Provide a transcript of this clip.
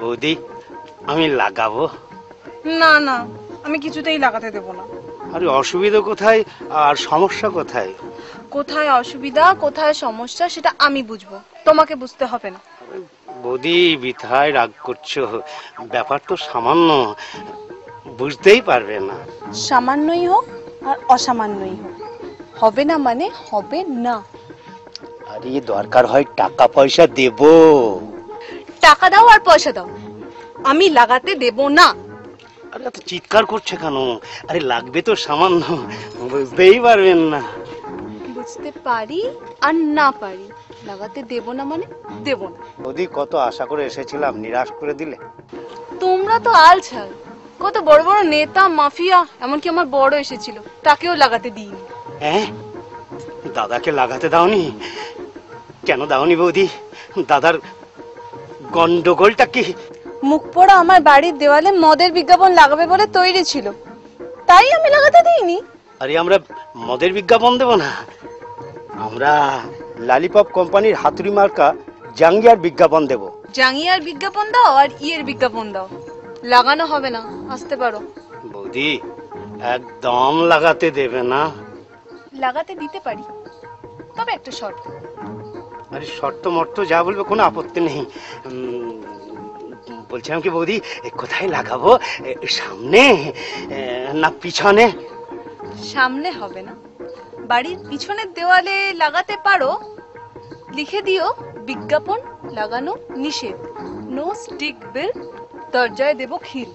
বৌদি আমি লাগাবো। না না আমি কিছুতেই লাগাতে দেবো না। আরে অসুবিধা কোথায় আর সমস্যা কোথায়? কোথায় অসুবিধা কোথায় সমস্যা সেটা আমি বুঝব। তোমাকে বুঝতে হবে না। বৌদি বিথায় রাগ করছ। ব্যাপার তো সামান্য। বুঝতেই পারবে না। সামান্যই হোক আর অসামান্যই হোক। হবে না মানে হবে না। আরে দরকার হয় টাকা পয়সা দেব। টাকা দাও আর পয়সা দাও। আমি লাগাতে দেব না। আরে এত চিৎকার করছে কেন? আরে লাগবে তো সামান্য বুঝতেই পারবেন না। বুঝতে পারি আর না পারি। লাগাতে দেব না মানে দেব না। বৌদি কত আশা করে এসেছিলাম নিরাশ করে দিলে। তোমরা তো আলছাল। কত বড় বড় নেতা মাফিয়া এমনকি আমার বড় এসেছিল। তাকেও লাগাতে দিইনি। হ্যাঁ? দাদাকে লাগাতে দাওনি? কেন দাওনি বৌদি? দাদার গন্ডগোলটা কি? মুখ পোড়া আমার বাড়ির দেওয়ালে মদের বিজ্ঞাপন লাগাবে বলে তৈরি ছিল। তাই আমি লাগাতে দিইনি। আরে আমরা মদের বিজ্ঞাপন দেব না। আমরা লালিপপ কোম্পানির হাতুড়ি মার্কা জাঙ্গিয়ার বিজ্ঞাপন দেব। জাঙ্গিয়ার বিজ্ঞাপন দাও আর ইয়ের বিজ্ঞাপন দাও। লাগানো হবে না আসতে পারো। বৌদি একদম লাগাতে দেবে না। লাগাতে দিতে পারি। তবে একটা শর্ত। আরে শর্ত মর্ত যা বলবে কোনো আপত্তি নেই। বলছিলাম কি বৌদি কোথায় লাগাবো? সামনে? না পিছনে? সামনে হবে না। বাড়ির পিছনের দেওয়ালে লাগাতে পারো। লিখে দিও, বিজ্ঞাপন লাগানো নিষেধ। নো স্টিক বিল দরজায় দেবো খিল।